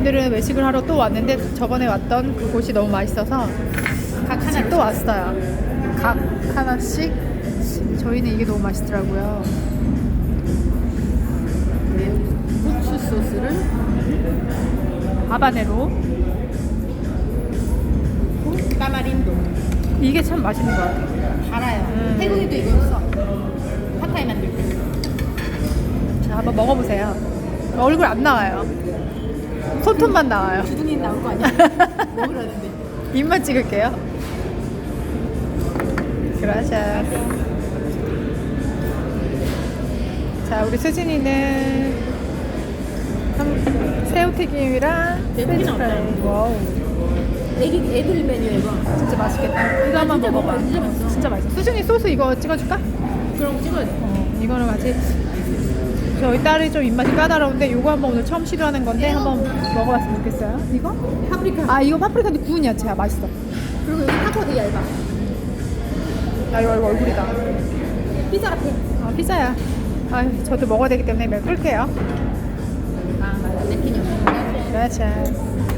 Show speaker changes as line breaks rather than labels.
오늘은 외식을 하러 또 왔는데 저번에 왔던 그 곳이 너무 맛있어서
각
같이 또 왔어요. 각 하나씩. 저희는 이게 너무 맛있더라고요.
고추 소스를
하바네로.
까마린도
이게 참 맛있는 것 같아요.
달아요.
음.
태국에도 이거 써. 팟타이 만들 때.
자, 한번 먹어보세요. 얼굴 안 나와요. 손톱만 나와요.
주둥이 나올 거 아니야? 먹으라는데.
입만 찍을게요. 그라샤. 자, 우리 수진이는 한- 새우튀김이랑
새우튀김
프렌치 프라이.
어때요?
와우,
애기 애들 메뉴 이거.
진짜 맛있겠다. 이거 한번 먹어봐.
먹어요. 진짜 맛있어.
진짜 맛있어. 수진이 소스 이거 찍어줄까?
그럼 찍어야 돼.
어, 이거는 같이. 저희 딸이 좀 입맛이 까다로운데 이거 한번 오늘 처음 시도하는 건데 한번 먹어봤으면 좋겠어요. 이거?
파프리카.
아, 이거 파프리카인데 구운 야채야. 맛있어.
그리고 여기 타코 되게 얇아.
아, 이거 얼굴이다.
피자 같아.
아, 피자야. 아, 저도 먹어야 되기 때문에 몇 끌게요.
아 맞아.
그렇죠.